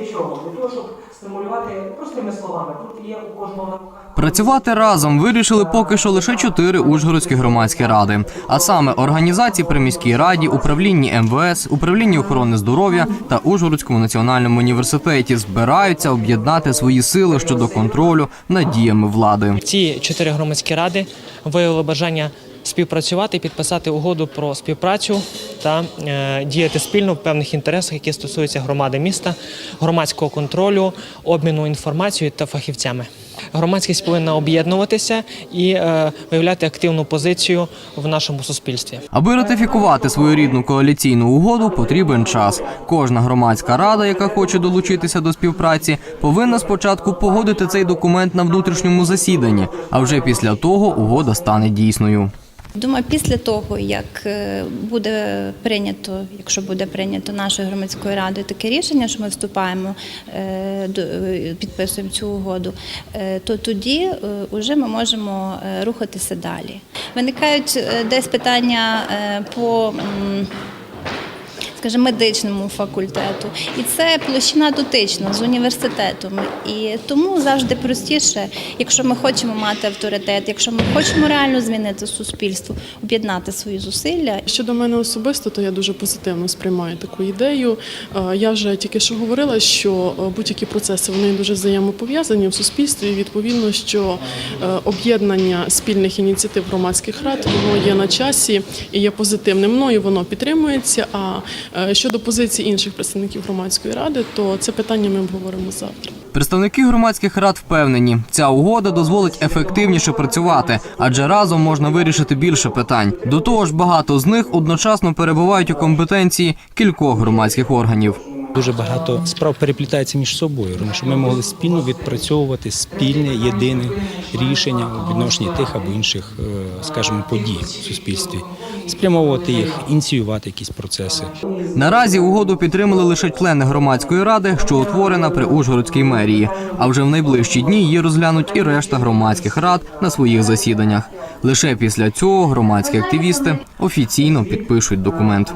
Для чого? Для того, щоб стимулювати простими словами. Тут є у кожного на. Працювати разом вирішили поки що лише чотири ужгородські громадські ради, а саме організації при міській раді, управлінні МВС, управлінні охорони здоров'я та Ужгородському національному університеті збираються об'єднати свої сили щодо контролю над діями влади. Ці чотири громадські ради виявили бажання співпрацювати, підписати угоду про співпрацю та е, діяти спільно в певних інтересах, які стосуються громади міста, громадського контролю, обміну інформацією та фахівцями. Громадськість повинна об'єднуватися і е, виявляти активну позицію в нашому суспільстві. Аби ратифікувати свою рідну коаліційну угоду, потрібен час. Кожна громадська рада, яка хоче долучитися до співпраці, повинна спочатку погодити цей документ на внутрішньому засіданні, а вже після того угода стане дійсною. Думаю, після того, як е, буде прийнято, якщо буде прийнято нашою громадською радою таке рішення, що ми вступаємо, е, е, підписуємо цю угоду, то тоді вже ми можемо рухатися далі. Виникають десь питання по. Скажімо, медичному факультету, і це площина дотична з університетом. І тому завжди простіше, якщо ми хочемо мати авторитет, якщо ми хочемо реально змінити суспільство, об'єднати свої зусилля Щодо мене особисто, то я дуже позитивно сприймаю таку ідею. Е, Я вже тільки що говорила, що е, будь-які процеси вони дуже взаємопов'язані в суспільстві. Відповідно, що е, об'єднання спільних ініціатив громадських рад воно є на часі і є позитивним. Мною воно підтримується. А щодо позиції інших представників громадської ради, то це питання ми обговоримо завтра. Представники громадських рад впевнені, ця угода дозволить ефективніше працювати, адже разом можна вирішити більше питань. До того ж, багато з них одночасно перебувають у компетенції кількох громадських органів. Дуже багато справ переплітається між собою, тому що ми могли спільно відпрацьовувати спільне єдине рішення у відношенні тих або інших, е, скажімо, подій в суспільстві, спрямовувати їх, ініціювати якісь процеси. Наразі угоду підтримали лише члени громадської ради, що утворена при Ужгородській мерії. А вже в найближчі дні її розглянуть і решта громадських рад на своїх засіданнях. Лише після цього громадські активісти офіційно підпишуть документ.